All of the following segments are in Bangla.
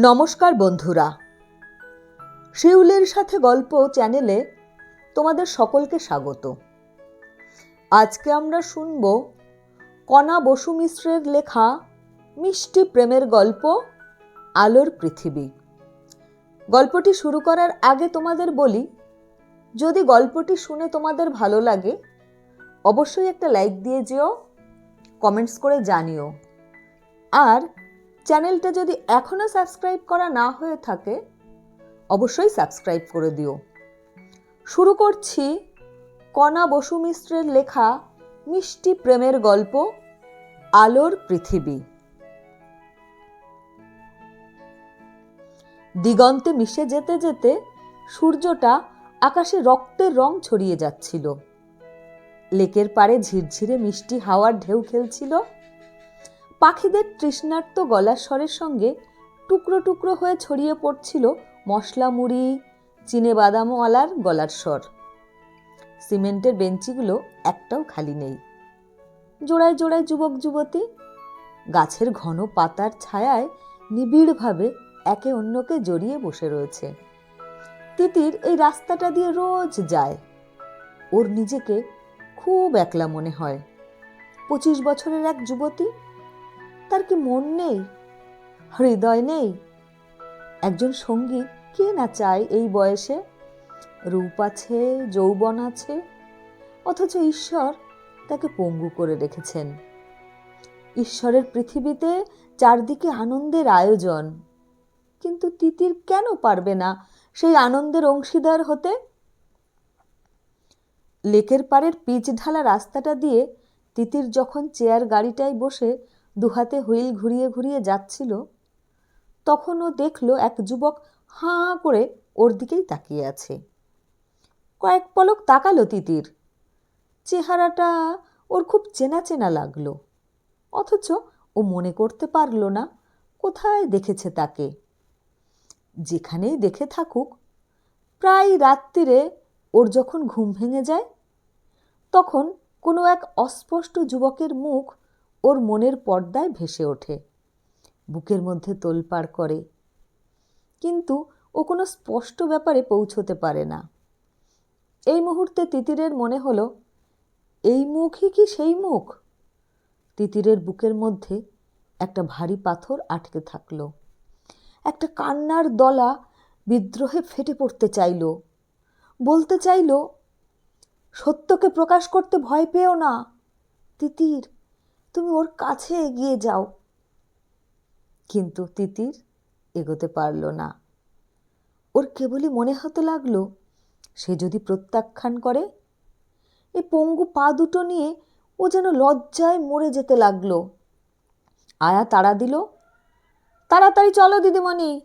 নমস্কার বন্ধুরা। শিউলের সাথে গল্প চ্যানেলে তোমাদের সকলকে স্বাগত। আজকে আমরা শুনব কণা বসু মিশ্রের লেখা মিষ্টি প্রেমের গল্প, আলোর পৃথিবী। গল্পটি শুরু করার আগে তোমাদের বলি, যদি গল্পটি শুনে তোমাদের ভালো লাগে, অবশ্যই একটা লাইক দিয়ে যেও, কমেন্টস করে জানিও। আর চ্যানেলটা যদি এখনও সাবস্ক্রাইব করা না হয়ে থাকে, অবশ্যই সাবস্ক্রাইব করে দিও। শুরু করছি কণা বসু মিশ্রের লেখা মিষ্টি প্রেমের গল্প, আলোর পৃথিবী। দিগন্তে মিশে যেতে যেতে সূর্যটা আকাশে রক্তের রং ছড়িয়ে যাচ্ছিল। লেকের পাড়ে ঝিরঝিরে মিষ্টি হাওয়ার ঢেউ খেলছিল। পাখিদের তৃষ্ণার্ত গলার স্বরের সঙ্গে টুকরো টুকরো হয়ে ছড়িয়ে পড়ছিল মশলা মুড়ি, চিনে বাদামওয়ালার গলার স্বর। সিমেন্টের বেঞ্চিগুলো একটাও খালি নেই। জোড়ায় জোড়ায় যুবক যুবতী গাছের ঘন পাতার ছায়ায় নিবিড়ভাবে একে অন্যকে জড়িয়ে বসে রয়েছে। তিতির এই রাস্তাটা দিয়ে রোজ যায়। ওর নিজেকে খুব একলা মনে হয়। পঁচিশ বছরের এক যুবতী তার কি মন নেই? হৃদয় নেই? একজন সঙ্গী কে না চায় এই বয়সে? রূপ আছে, যৌবন আছে, অথচ ঈশ্বর তাকে পঙ্গু করে রেখেছেন। ঈশ্বরের পৃথিবীতে চারদিকে আনন্দের আয়োজন। কিন্তু তিতির কেন পারবে না সেই আনন্দের অংশীদার হতে? লেকের পাড়ের পিচ ঢালা রাস্তাটা দিয়ে তিতির যখন চেয়ার গাড়িটায় বসে দুহাতে হুইল ঘুরিয়ে ঘুরিয়ে যাচ্ছিল তখন ও দেখল এক যুবক হাঁ করে ওর দিকেই তাকিয়ে আছে। কয়েক পলক তাকালো তিতির। চেহারাটা ওর খুব চেনা চেনা লাগল, অথচ ও মনে করতে পারল না কোথায় দেখেছে তাকে। যেখানেই দেখে থাকুক, প্রায় রাত্রিরে ওর যখন ঘুম ভেঙে যায়, তখন কোনো এক অস্পষ্ট যুবকের মুখ ওর মনের পর্দায় ভেসে ওঠে। বুকের মধ্যে তোলপাড় করে। কিন্তু ও কোনো স্পষ্ট ব্যাপারে পৌঁছতে পারে না। এই মুহূর্তে তিতিরের মনে হলো, এই মুখই কি সেই মুখ? তিতিরের বুকের মধ্যে একটা ভারী পাথর আটকে থাকল। একটা কান্নার দলা বিদ্রোহে ফেটে পড়তে চাইল। বলতে চাইল, সত্যকে প্রকাশ করতে ভয় পেও না, তিতির। তুমি ওর কাছে এগিয়ে যাও। কিন্তু তিতির এগোতে পারল না। ওর কেবলই মনে হতে লাগল, সে যদি প্রত্যাখ্যান করে এই পঙ্গু পা দুটো নিয়ে ও যেন লজ্জায় মরে যেতে লাগল। আয়া তাড়া দিল, তাড়াতাড়ি চলো, দিদিমণি।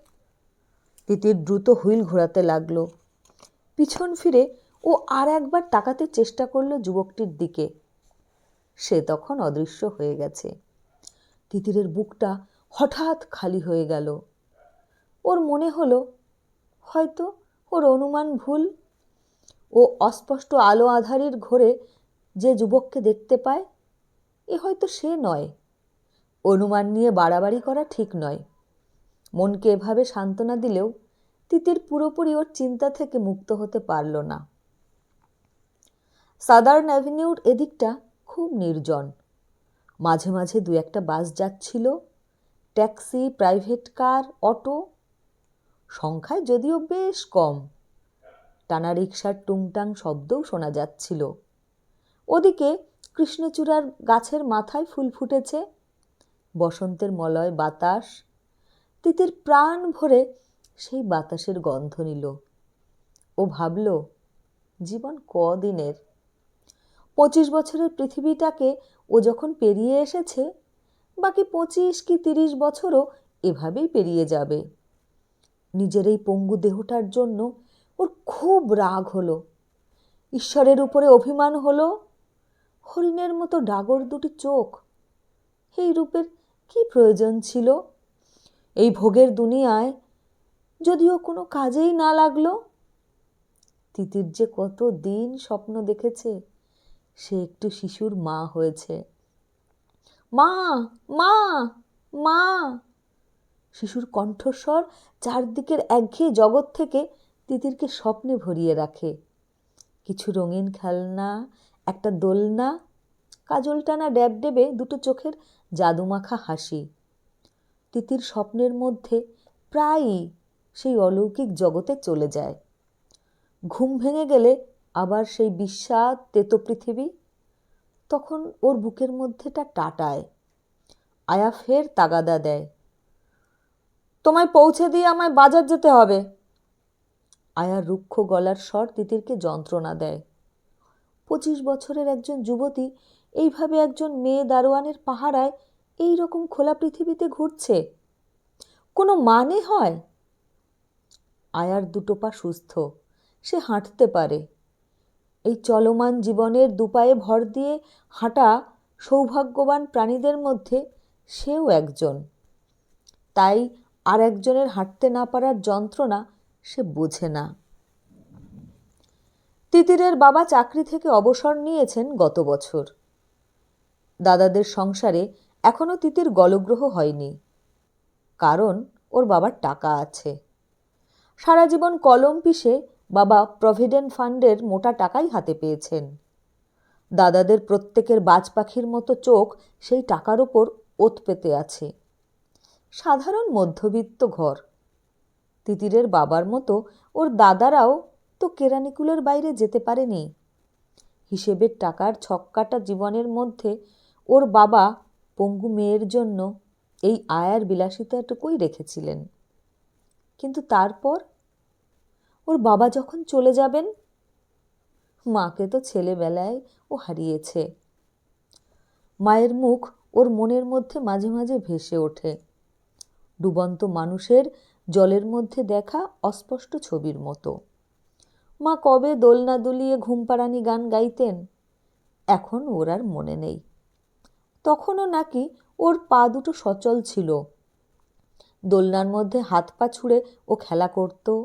তিতির দ্রুত হুইল ঘোরাতে লাগল। পিছন ফিরে ও আর একবার তাকাতে চেষ্টা করল যুবকটির দিকে। সে তখন অদৃশ্য হয়ে গেছে। তিতিরের বুকটা হঠাৎ খালি হয়ে গেল। ওর মনে হলো, হয়তো ওর অনুমান ভুল। ও অস্পষ্ট আলো আধারির ঘোরে যে যুবককে দেখতে পায়, এ হয়তো সে নয়। অনুমান নিয়ে বাড়াবাড়ি করা ঠিক নয়। মনকে এভাবে সান্ত্বনা দিলেও তিতির পুরোপুরি ওর চিন্তা থেকে মুক্ত হতে পারল না। সাদার্ন অ্যাভিনিউর এদিকটা খুব নির্জন। মাঝে মাঝে দু একটা বাস যাচ্ছিল, ট্যাক্সি, প্রাইভেট কার, অটো। সংখ্যায় যদিও বেশ কম। টানা রিক্সার টুংটাং শব্দও শোনা যাচ্ছিল। ওদিকে কৃষ্ণচূড়ার গাছের মাথায় ফুল ফুটেছে, বসন্তের মলয় বাতাস, তিতির প্রাণ ভরে সেই বাতাসের গন্ধ নিল। ও ভাবল, জীবন কদিনের? পঁচিশ বছরের পৃথিবীটাকে ও যখন পেরিয়ে এসেছে, বাকি পঁচিশ কি তিরিশ বছরও এভাবেই পেরিয়ে যাবে। নিজের এই পঙ্গু দেহটার জন্য ওর খুব রাগ হলো। ঈশ্বরের উপরে অভিমান হলো। হরিণের মতো ডাগর দুটি চোখ। এই রূপের কি প্রয়োজন ছিল? এই ভোগের দুনিয়ায় যদিও কোনো কাজেই না লাগল, তিতির যে কত দিন স্বপ্ন দেখেছে সে একটু শিশুর মা হয়েছে। মা মা মা। শিশুর কণ্ঠস্বর চারদিকের একঘেয়ে জগৎ থেকে তিতিরকে স্বপ্নে ভরিয়ে রাখে। কিছু রঙিন খেলনা, একটা দোলনা, কাজল টানা ড্যাব ডেবে দুটো চোখের জাদুমাখা হাসি। তিতির স্বপ্নের মধ্যে প্রায়ই সেই অলৌকিক জগতে চলে যায়। ঘুম ভেঙে গেলে আবার সেই বিস্বাদ তেতো পৃথিবী? তখন ওর বুকের মধ্যেটা টাটায়। আয়া ফের তাগাদা দেয়। তোমায় পৌঁছে দিয়ে আমায় বাজার যেতে হবে। আয়ার রুক্ষ গলার স্বর তিতিরকে যন্ত্রণা দেয়। পঁচিশ বছরের একজন যুবতী এইভাবে একজন মেয়ে দারোয়ানের পাহারায় এই রকম খোলা পৃথিবীতে ঘুরছে? কোনো মানে হয়? আয়ার দুটো পা সুস্থ, সে হাঁটতে পারে। এই চলমান জীবনের দুপায়ে ভর দিয়ে হাঁটা সৌভাগ্যবান প্রাণীদের মধ্যে সেও একজন। তাই আর একজনের হাঁটতে না পারার যন্ত্রণা সে বোঝে না। তিতিরের বাবা চাকরি থেকে অবসর নিয়েছেন গত বছর। দাদাদের সংসারে এখনও তিতির গলগ্রহ হয়নি। কারণ ওর বাবার টাকা আছে। সারা জীবন কলম পিষে বাবা প্রভিডেন্ট ফান্ডের মোটা টাকাই হাতে পেয়েছেন। দাদাদের প্রত্যেকের বাজ পাখির মতো চোখ সেই টাকার ওপর ওত পেতে আছে। সাধারণ মধ্যবিত্ত ঘর। তিতিরের বাবার মতো ওর দাদারাও তো কেরানিকুলের বাইরে যেতে পারেনি। হিসেবের টাকার ছক্কাটা জীবনের মধ্যে ওর বাবা পঙ্গু মেয়ের জন্য এই আয়ার বিলাসিতাটুকুই রেখেছিলেন। কিন্তু তারপর ওর বাবা যখন চলে যাবেন? মাকে তো ছেলেবেলায় ও হারিয়েছে। মায়ের মুখ ওর মনের মধ্যে মাঝে মাঝে ভেসে ওঠে। ডুবন্ত মানুষের জলের মধ্যে দেখা অস্পষ্ট ছবির মতো। মা কবে দোলনা দুলিয়ে ঘুমপাড়ানি গান গাইতেন? এখন ওর আর মনে নেই। তখনও নাকি ওর পা দুটো সচল ছিল। দোলনার মধ্যে হাত পা ছুঁড়ে ও খেলা করত।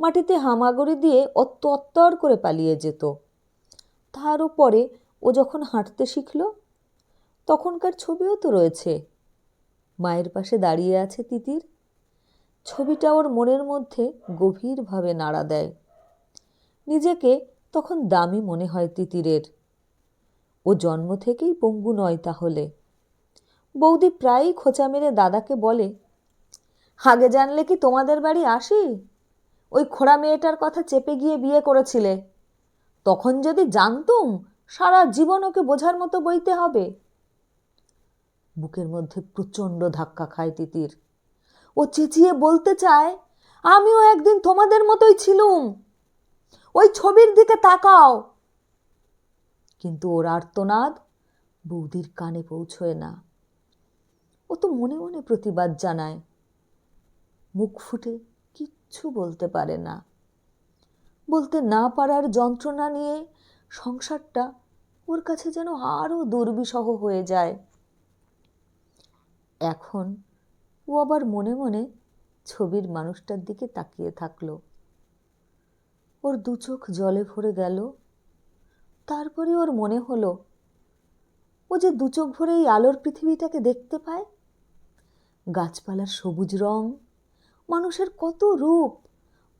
মাটিতে হামাগুড়ি দিয়ে অত্ত অত্তর করে পালিয়ে যেত। তার উপরে ও যখন হাঁটতে শিখল, তখনকার ছবিও তো রয়েছে। মায়ের পাশে দাঁড়িয়ে আছে তিতির। ছবিটা ওর মনের মধ্যে গভীরভাবে নাড়া দেয়। নিজেকে তখন দামি মনে হয় তিতিরের। ও জন্ম থেকেই পঙ্গু নয় তাহলে। বৌদি প্রায়ই খোঁচা মেরে দাদাকে বলে আগে জানলে কি তোমাদের বাড়ি আসি? ওই খোড়া মেয়েটার কথা চেপে গিয়ে বিয়ে করেছিলে। তখন যদি জানতুম, সারা জীবন ওকে বোঝার মতো বইতে হবে। বুকের মধ্যে প্রচণ্ড ধাক্কা খায় তিতির। ও চেঁচিয়ে বলতে চায়, আমিও একদিন তোমাদের মতোই ছিলুম। ওই ছবির দিকে তাকাও। কিন্তু ওর আর্তনাদ বৌদির কানে পৌঁছয় না। ও তো মনে মনে প্রতিবাদ জানায়। মুখ ফুটে কিচ্ছু বলতে পারে না। বলতে না পারার যন্ত্রণা নিয়ে সংসারটা ওর কাছে যেন আরও দুর্বিষহ হয়ে যায়। এখন ও আবার মনে মনে ছবির মানুষটার দিকে তাকিয়ে থাকল। ওর দু চোখ জলে ভরে গেল। তারপরে ওর মনে হলো, ও যে দু চোখ ভরে এই আলোর পৃথিবীটাকে দেখতে পায়? গাছপালার সবুজ রং মানুষের কত রূপ?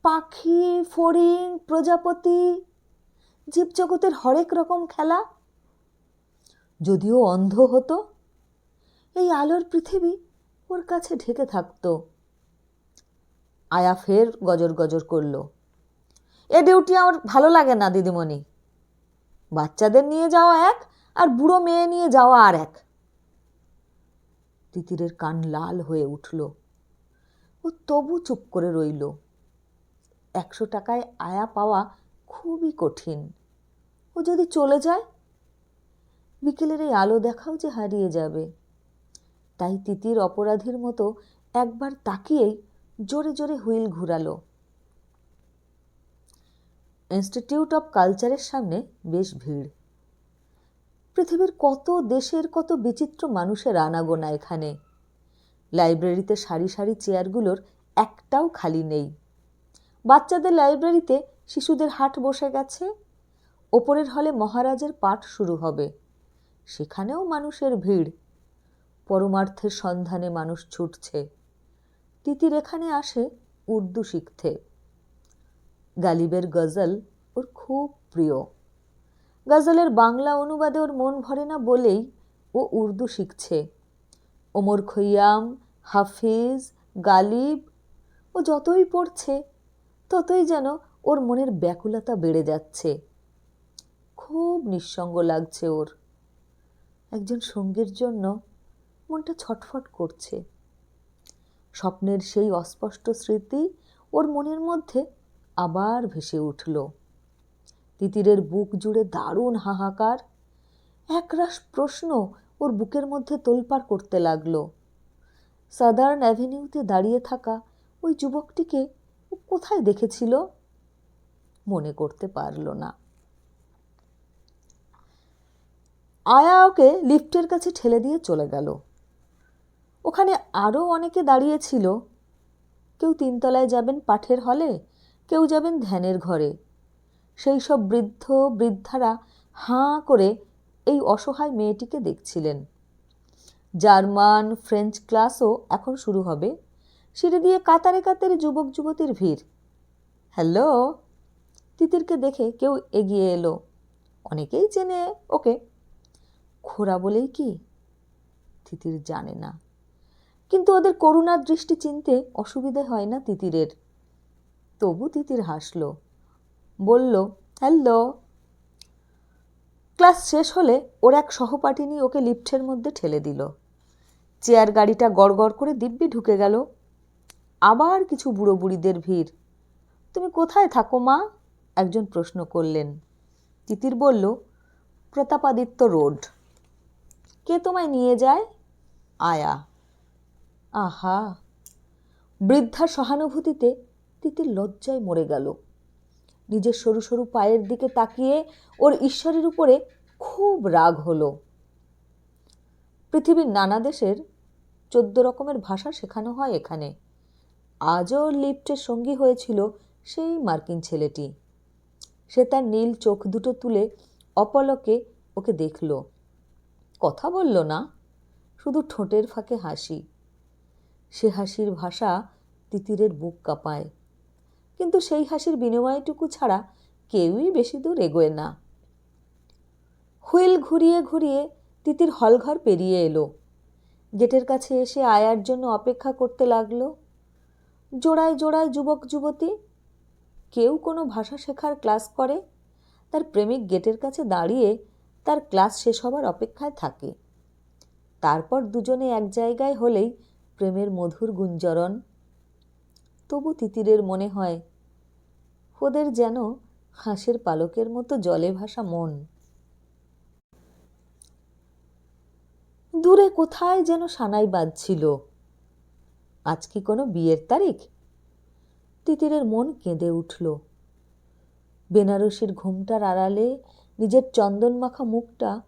পাখি, ফড়িং, প্রজাপতি, জীবজগতের হরেক রকম খেলা। যদিও অন্ধ হতো, এই আলোর পৃথিবী ওর কাছে ঢেকে থাকতো। আয়া ফের গজর গজর করল, এ ডিউটি আমার ভালো লাগে না, দিদিমণি। বাচ্চাদের নিয়ে যাওয়া এক আর বুড়ো মেয়ে নিয়ে যাওয়া আর এক। তিতিরের কান লাল হয়ে উঠল। ও তবু চুপ করে রইল। একশো টাকায় আয়া পাওয়া খুবই কঠিন। ও যদি চলে যায়? বিকেলের এই আলো দেখাও যে হারিয়ে যাবে। তাই তিতির অপরাধীর মতো একবার তাকিয়েই জোরে জোরে হুইল ঘুরালো। ইনস্টিটিউট অফ কালচারের সামনে বেশ ভিড়। পৃথিবীর কত দেশের কত বিচিত্র মানুষের আনাগোনা এখানে। লাইব্রেরিতে সারি সারি চেয়ারগুলোর একটাও খালি নেই। বাচ্চাদের লাইব্রেরিতে শিশুদের হাট বসে গেছে। ওপরের হলে মহারাজের পাঠ শুরু হবে। সেখানেও মানুষের ভিড়। পরমার্থের সন্ধানে মানুষ ছুটছে। তিতির এখানে আসে উর্দু শিখতে। গালিবের গজল ওর খুব প্রিয়। গজলের বাংলা অনুবাদে ওর মন ভরে না বলেই ও উর্দু শিখছে। ওমর খৈয়াম হাফিজ, গালিব, ও যতই পড়ছে, ততই যেন ওর মনের ব্যাকুলতা বেড়ে যাচ্ছে। খুব নিঃসঙ্গ লাগছে ওর। একজন সঙ্গীর জন্য মনটা ছটফট করছে। স্বপ্নের সেই অস্পষ্ট স্মৃতি ওর মনের মধ্যে আবার ভেসে উঠল। তিতিরের বুক জুড়ে দারুণ হাহাকার, একরাশ প্রশ্ন ওর বুকের মধ্যে তোলপাড় করতে লাগল। সাদার্ন অ্যাভিনিউতে দাঁড়িয়ে থাকা ওই যুবকটিকে ও কোথায় দেখেছিল? মনে করতে পারল না। আয়া ওকে লিফটের কাছে ঠেলে দিয়ে চলে গেল। ওখানে আরও অনেকে দাঁড়িয়েছিল। কেউ তিনতলায় যাবেন পাঠের হলে, কেউ যাবেন ধ্যানের ঘরে। সেই সব বৃদ্ধ বৃদ্ধারা হাঁ করে এই অসহায় মেয়েটিকে দেখছিলেন। জার্মান, ফ্রেঞ্চ ক্লাসও এখন শুরু হবে। সিঁড়ি দিয়ে কাতারে কাতারে যুবক যুবতীর ভিড়। হ্যালো? তিতিরকে দেখে কেউ এগিয়ে এলো। অনেকেই চেনে ওকে। খোরা বলেই কি? তিতির জানে না। কিন্তু ওদের করুণার দৃষ্টি চিনতে অসুবিধে হয় না তিতিরের। তবু তিতির হাসল। বলল, হ্যালো? ক্লাস শেষ হলে ওর এক সহপাঠিনী ওকে লিফ্টের মধ্যে ঠেলে দিল। চেয়ার গাড়িটা গড়গড় করে দিব্যি ঢুকে গেল। আবার কিছু বুড়ো বুড়িদের ভিড়। তুমি কোথায় থাকো মা? একজন প্রশ্ন করলেন। তিতির বলল, প্রতাপাদিত্য রোড। কে তোমায় নিয়ে যায়? আয়া। আহা। বৃদ্ধা সহানুভূতিতে তিতির লজ্জায় মরে গেল। নিজের সরু সরু পায়ের দিকে তাকিয়ে ওর ঈশ্বরের উপরে খুব রাগ হলো। পৃথিবীর নানা দেশের চোদ্দ রকমের ভাষা শেখানো হয় এখানে। আজও লিফটের সঙ্গী হয়েছিল সেই মার্কিন ছেলেটি। সে তার নীল চোখ দুটো তুলে অপলকে ওকে দেখল। কথা বলল না, শুধু ঠোঁটের ফাঁকে হাসি। সে হাসির ভাষা তিতিরের বুক কাঁপায়। কিন্তু সেই হাসির বিনিময়টুকু ছাড়া কেউই বেশি দূর এগোয় না। হুইল ঘুরিয়ে ঘুরিয়ে তিতির হলঘর পেরিয়ে এলো। গেটের কাছে এসে আয়ার জন্য অপেক্ষা করতে লাগল। জোড়ায় জোড়ায় যুবক, যুবতী, কেউ কোনো ভাষা শেখার ক্লাস করে? তার প্রেমিক গেটের কাছে দাঁড়িয়ে তার ক্লাস শেষ হবার অপেক্ষায় থাকে। তারপর দুজনে এক জায়গায় হলেই প্রেমের মধুর গুঞ্জরণ। তবু তিতিরের মনে হয়, ওদের যেন হাঁসের পালকের মতো জলে ভাসা মন। দূরে কোথায় যেন সানাই বাজছিল। আজ কি কোনো বিয়ের তারিখ? তিতিরের মন কেঁদে উঠল। বেনারসির ঘুমটার আড়ালে নিজের চন্দন মাখা মুখটা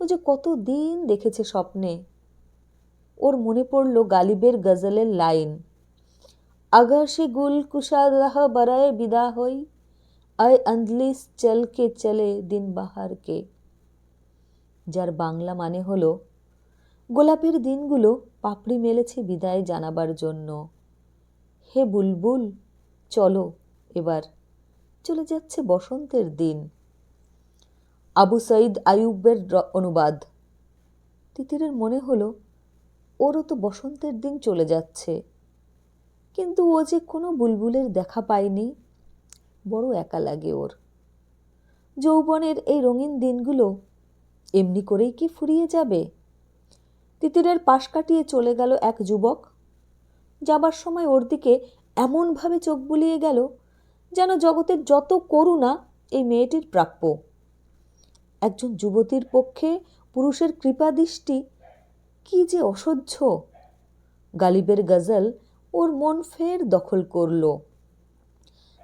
ও যে কত দিন দেখেছে স্বপ্নে। ওর মনে পড়ল গালিবের গজলের লাইন, আগাশে গুল কুশাদাহ বরায় বিদা হই, আয় আন্দলিস চলকে চলে দিন বাহারকে যার বাংলা মানে হলো গোলাপের দিনগুলো পাপড়ি মেলেছে বিদায় জানাবার জন্য। হে বুলবুল, চলো এবার চলে যাচ্ছে বসন্তের দিন। আবু সঈদ আয়ুবের অনুবাদ। তিতিরের মনে হলো, ওরও তো বসন্তের দিন চলে যাচ্ছে। কিন্তু ও যে কোনো বুলবুলের দেখা পায়নি, বড় একা লাগে ওর। যৌবনের এই রঙিন দিনগুলো এমনি করেই কি ফুরিয়ে যাবে? তিতিরের পাশ কাটিয়ে চলে গেল এক যুবক। যাবার সময় ওর দিকে এমনভাবে চোখ বুলিয়ে গেল যেন জগতের যত করুণা এই মেয়েটির প্রাপ্য। একজন যুবতীর পক্ষে পুরুষের কৃপাদৃষ্টি কি যে অসহ্য। গালিবের গজল ওর মন ফের দখল করল।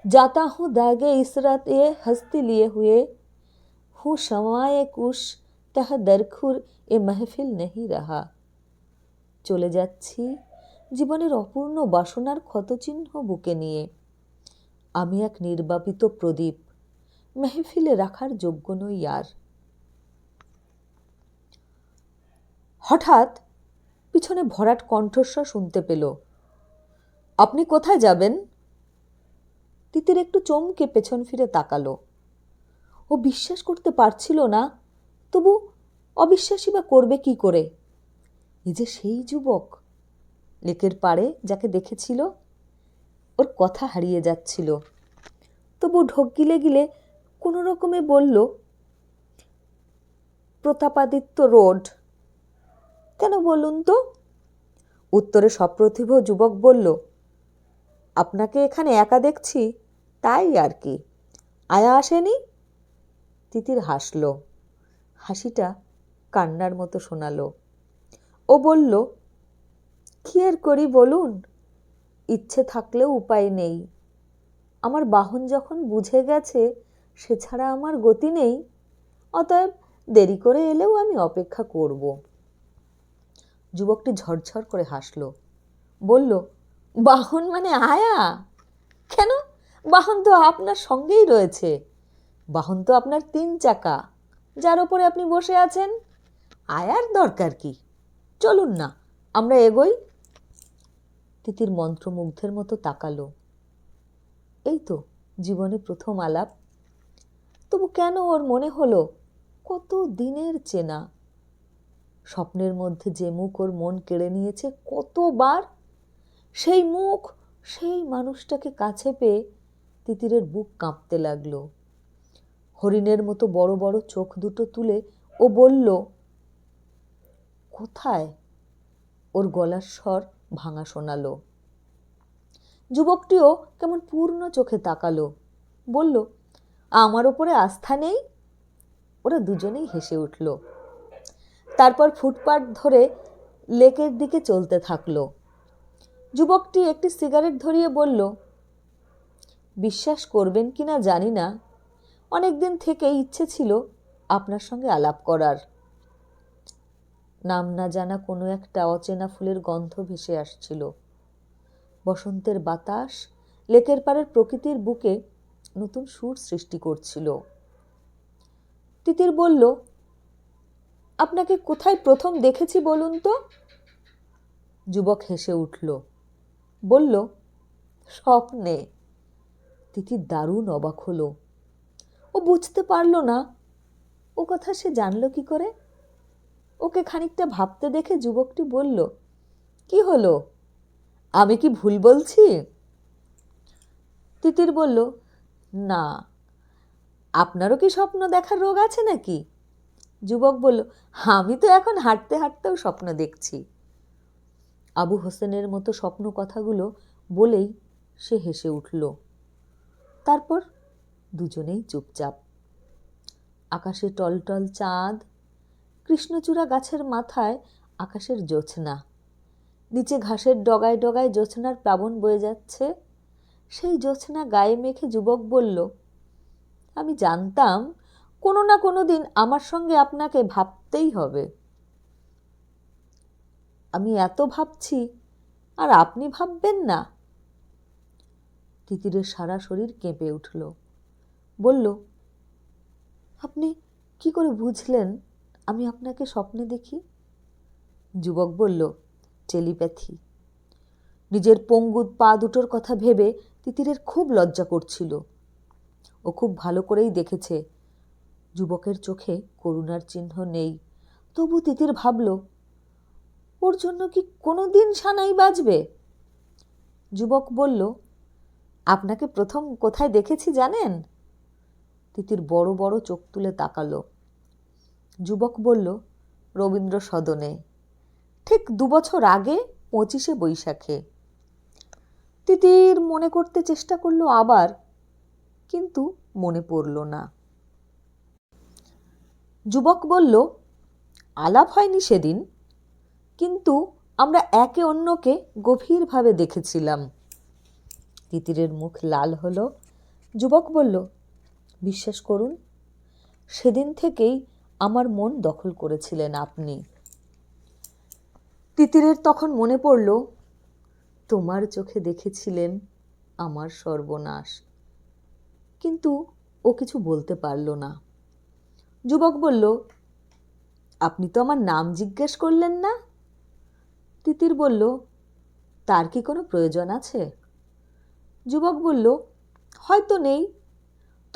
যাতাহ দাগে ইসরাতে হস্তি লিয়ে হুয়ে। হু সময়ে কুশ তাহা দরখুর এ মাহফিল নেহি রাহা। চলে যাচ্ছি জীবনের অপূর্ণ বাসনার ক্ষতচিহ্ন বুকে নিয়ে। আমি এক নির্বাপিত প্রদীপ, মেহফিলে রাখার যোগ্য নই আর। হঠাৎ পিছনে ভরাট কণ্ঠস্বর শুনতে পেল। আপনি কোথায় যাবেন? তিতির একটু চমকে পেছন ফিরে তাকালো। ও বিশ্বাস করতে পারছিল না তবু অবিশ্বাসী বা করবে কি করে? এই যে সেই যুবক। লেকের পাড়ে যাকে দেখেছিল, ওর কথা হারিয়ে যাচ্ছিল। তবু ঢোক গিলে গিলে কোনো রকমে বলল, প্রতাপাদিত্য রোড। কেন বলুন তো? উত্তরে সপ্রতিভ যুবক বলল, আপনাকে এখানে একা দেখছি, তাই আর কি। আয়া আসেনি? তিতির হাসল হাসিটা কান্নার মতো শোনালো। ও বলল, কি আর করি বলুন? ইচ্ছে থাকলেও উপায় নেই। আমার বাহন যখন বুঝে গেছে সে ছাড়া আমার গতি নেই, অতএব দেরি করে এলেও আমি অপেক্ষা করব। যুবকটি ঝরঝর করে হাসল। বলল, বাহন মানে আয়া? কেন? বাহন তো আপনার সঙ্গেই রয়েছে। বাহন তো আপনার তিন চাকা। যার ওপরে আপনি বসে আছেন? আয়ার দরকার কি? চলুন না, আমরা এগোই। তিতির মন্ত্রমুগ্ধের মতো তাকালো। এই তো, জীবনে প্রথম আলাপ। তবু কেন ওর মনে হলো কত দিনের চেনা? স্বপ্নের মধ্যে যে মুখ ওর মন কেড়ে নিয়েছে কতবার, সেই মুখ, সেই মানুষটাকে কাছে পেয়ে তিতিরের বুক কাঁপতে লাগল। হরিণের মতো বড় বড় চোখ দুটো তুলে ও বলল, কোথায়? ওর গলার স্বর ভাঙা শোনালো। যুবকটিও কেমন পূর্ণ চোখে তাকালো। বলল, আমার ওপরে আস্থা নেই? ওরা দুজনেই হেসে উঠল। তারপর ফুটপাত ধরে লেকের দিকে চলতে থাকল। যুবকটি একটি সিগারেট ধরিয়ে বলল, বিশ্বাস করবেন কি না জানি না অনেক দিন থেকে ইচ্ছে ছিল আপনার সঙ্গে আলাপ করার। নাম না জানা কোনো একটা অচেনা ফুলের গন্ধ ভেসে আসছিল। বসন্তের বাতাস লেকের পাড়ের প্রকৃতির বুকে নতুন সুর সৃষ্টি করছিল। তিতির বলল, আপনাকে কোথায় প্রথম দেখেছি বলুন তো? যুবক হেসে উঠল, বলল, স্বপ্নে। তিতির দারুণ অবাক হলো। ও বুঝতে পারল না। ও কথা সে জানলো কি করে? ওকে খানিকটা ভাবতে দেখে যুবকটি বলল, কি হলো? আমি কি ভুল বলছি? তিতির বলল, না। আপনারও কি স্বপ্ন দেখার রোগ আছে নাকি? যুবক বলল, আমি তো এখন হাঁটতে হাঁটতেও স্বপ্ন দেখছি। আবু হোসেনের মতো স্বপ্ন কথাগুলো বলেই সে হেসে উঠল। তারপর দুজনেই চুপচাপ। আকাশে টলটল চাঁদ, কৃষ্ণচূড়া গাছের মাথায় আকাশের জোছনা নিচে ঘাসের ডগায় ডগায় জোছনার প্লাবন বয়ে যাচ্ছে। সেই জোছনা গায়ে মেখে যুবক বলল, আমি জানতাম কোনো না কোনো দিন আমার সঙ্গে আপনাকে ভাবতেই হবে। আমি এত ভাবছি, আর আপনি ভাববেন না? তিতিরের সারা শরীর কেঁপে উঠল। বলল, আপনি কি করে বুঝলেন আমি আপনাকে স্বপ্নে দেখি? যুবক বলল, টেলিপ্যাথি। নিজের পঙ্গুদ পা দুটোর কথা ভেবে তিতিরের খুব লজ্জা করছিল। ও খুব ভালো করেই দেখেছে। যুবকের চোখে করুণার চিহ্ন নেই। তবু তিতির ভাবল, ওর জন্য কি কোনো দিন সানাই বাজবে? যুবক বলল, আপনাকে প্রথম কোথায় দেখেছি জানেন? তিতির বড় বড় চোখ তুলে তাকালো। যুবক বলল, রবীন্দ্র সদনে। ঠিক দুবছর আগে পঁচিশে বৈশাখে তিতির মনে করতে চেষ্টা করল আবার, কিন্তু মনে পড়ল না। যুবক বলল, আলাপ হয়নি সেদিন, কিন্তু আমরা একে অন্যকে গভীরভাবে দেখেছিলাম তিতিরের মুখ লাল হলো। যুবক বলল বিশ্বাস করুন, সেদিন থেকেই আমার মন দখল করেছিলেন আপনি। তিতিরের তখন মনে পড়ল, তোমার চোখে দেখেছিলেন আমার সর্বনাশ। কিন্তু ও কিছু বলতে পারল না। যুবক বলল, আপনি তো আমার নাম জিজ্ঞেস করলেন না? তিতির বলল, তার কি কোনো প্রয়োজন আছে? যুবক বলল, হয়তো নেই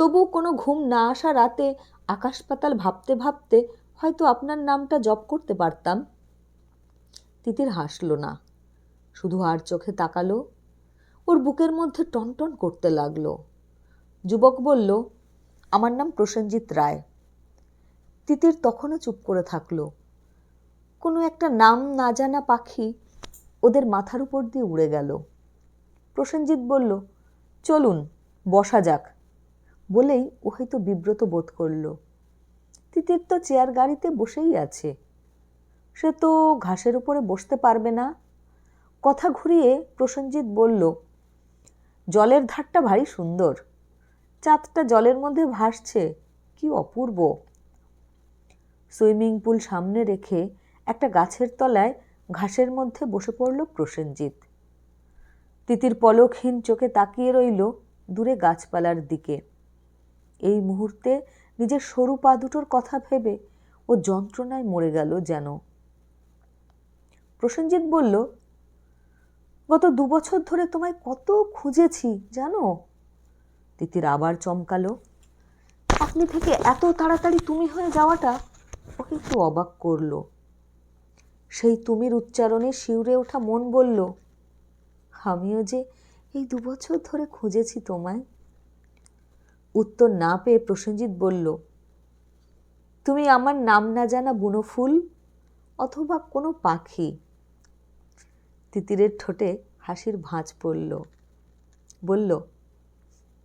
তবু কোনো ঘুম না আসা রাতে আকাশ পাতাল ভাবতে ভাবতে হয়তো আপনার নামটা জপ করতে পারতাম। তিতির হাসল না। শুধু আর চোখে তাকালো। ওর বুকের মধ্যে টনটন করতে লাগল। যুবক বলল, আমার নাম প্রসেনজিৎ রায়। তিতির তখনও চুপ করে থাকল। কোনো একটা নাম না জানা পাখি ওদের মাথার উপর দিয়ে উড়ে গেল। প্রসেনজিৎ বলল, চলুন, বসা যাক। বলেই ও হয়তো বিব্রত বোধ করল। তিতির তো চেয়ার গাড়িতে বসেই আছে। সে তো ঘাসের উপরে বসতে পারবে না। কথা ঘুরিয়ে প্রসেনজিৎ বলল, জলের ধারটা ভারী সুন্দর। চাঁদটা জলের মধ্যে ভাসছে। কি অপূর্ব! সুইমিং পুল সামনে রেখে একটা গাছের তলায় ঘাসের মধ্যে বসে পড়ল প্রসেনজিৎ। তিতির পলকহীন চোখে তাকিয়ে রইল দূরে গাছপালার দিকে। এই মুহূর্তে নিজের সরু পা দুটোর কথা ভেবে ও যন্ত্রণায় মরে গেল যেন। প্রসেনজিৎ বলল, গত দু বছর ধরে তোমায় কত খুঁজেছি, জানো? তিতির আবার চমকালো, আপনি থেকে এত তাড়াতাড়ি তুমি হয়ে যাওয়াটা ওকে একটু অবাক করল। সেই তুমির উচ্চারণে শিউরে ওঠা মন বলল, আমিও যে এই দু বছর ধরে খুঁজেছি তোমায় উত্তর না পেয়ে প্রসেনজিৎ বলল, তুমি আমার নাম না জানা বুনো ফুল অথবা কোনো পাখি? তিতিরের ঠোঁটে হাসির ভাঁজ পড়ল। বলল,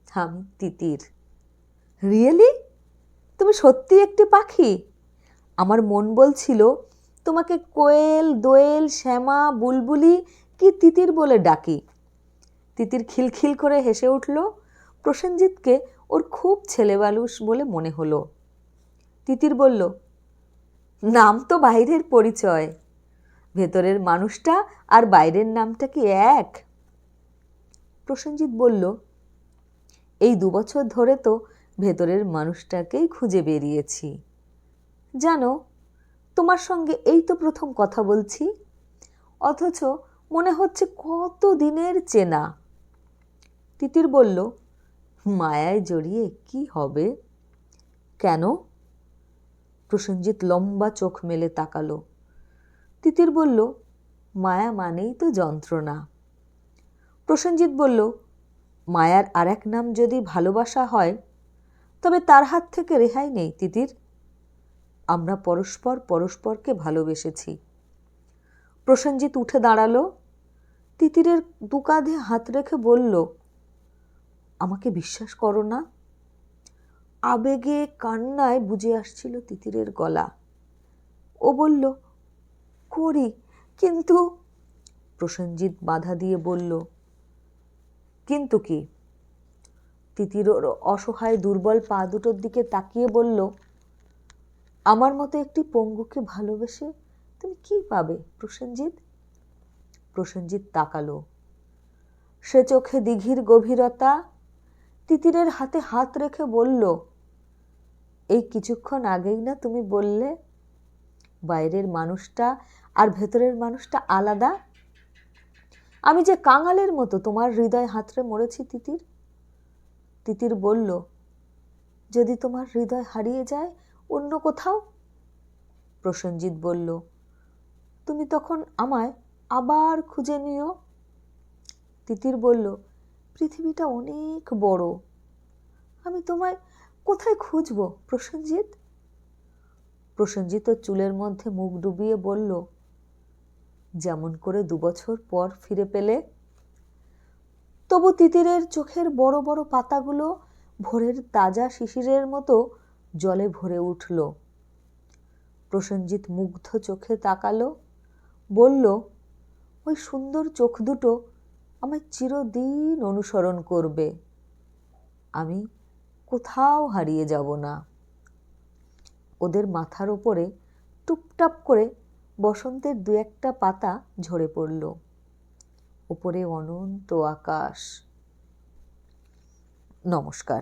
আমি তিতির। রিয়েলি তুমি সত্যি একটি পাখি? আমার মন বলছিল তোমাকে কোয়েল, দোয়েল, শ্যামা, বুলবুলি কি তিতির বলে ডাকি। তিতির খিলখিল করে হেসে উঠল। প্রসেনজিৎকে ওর খুব ছেলেবালুস বলে মনে হলো। তিতির বলল, নাম তো বাইরের পরিচয়। ভেতরের মানুষটা আর বাইরের নামটা কি এক? প্রসেনজিৎ বলল, এই দু বছর ধরে তো ভেতরের মানুষটাকেই খুঁজে বেরিয়েছি। জানো, তোমার সঙ্গে এই তো প্রথম কথা বলছি। অথচ মনে হচ্ছে কত দিনের চেনা। তিতির বলল মায়ায় জড়িয়ে কি হবে? কেন? প্রসেনজিৎ লম্বা চোখ মেলে তাকালো। তিতির বলল, মায়া মানেই তো যন্ত্রণা। প্রসেনজিৎ বলল, মায়ার আর এক নাম যদি ভালোবাসা হয়, তবে তার হাত থেকে রেহাই নেই, তিতির। আমরা পরস্পর পরস্পরকে ভালোবেসেছি। প্রসেনজিৎ উঠে দাঁড়াল। তিতিরের দু কাঁধে হাত রেখে বলল আমাকে বিশ্বাস করো না? আবেগে কান্নায় বুঝে আসছিল তিতিরের গলা। ও বলল, করি, কিন্তু প্রসেনজিৎ বাধা দিয়ে বলল, কিন্তু কি তিতির অসহায় দুর্বল পা দুটোর দিকে তাকিয়ে বলল, আমার মতো একটি পঙ্গুকে ভালোবেসে তুমি কি পাবে, প্রসেনজিৎ প্রসেনজিৎ তাকালো। সে চোখে দিঘির গভীরতা তিতিরের হাতে হাত রেখে বলল, এই কিছুক্ষণ আগেই না তুমি বললে বাইরের মানুষটা আর ভেতরের মানুষটা আলাদা? আমি যে কাঙালের মতো তোমার হৃদয় হাতড়ে মরেছি, তিতির? তিতির বলল, যদি তোমার হৃদয় হারিয়ে যায় অন্য কোথাও? প্রসেনজিৎ বলল, তুমি তখন আমায় আবার খুঁজে নিও? তিতির বলল পৃথিবীটা অনেক বড়। আমি তোমায় কোথায় খুঁজব, প্রসেনজিৎ? প্রসেনজিৎ চুলের মধ্যে মুখ ডুবিয়ে বলল, যেমন করে দুবছর পর ফিরে পেলে, তবু তিতিরের চোখের বড় বড় পাতাগুলো ভোরের তাজা শিশিরের মতো জলে ভরে উঠল। প্রসেনজিৎ মুগ্ধ চোখে তাকালো, বলল, ওই সুন্দর চোখ দুটো আমায় চিরদিন অনুসরণ করবে। আমি কোথাও হারিয়ে যাব না। ওদের মাথার ওপরে টুপটাপ করে বসন্তের দু একটা পাতা ঝরে পড়ল। ওপরে অনন্ত আকাশ। নমস্কার।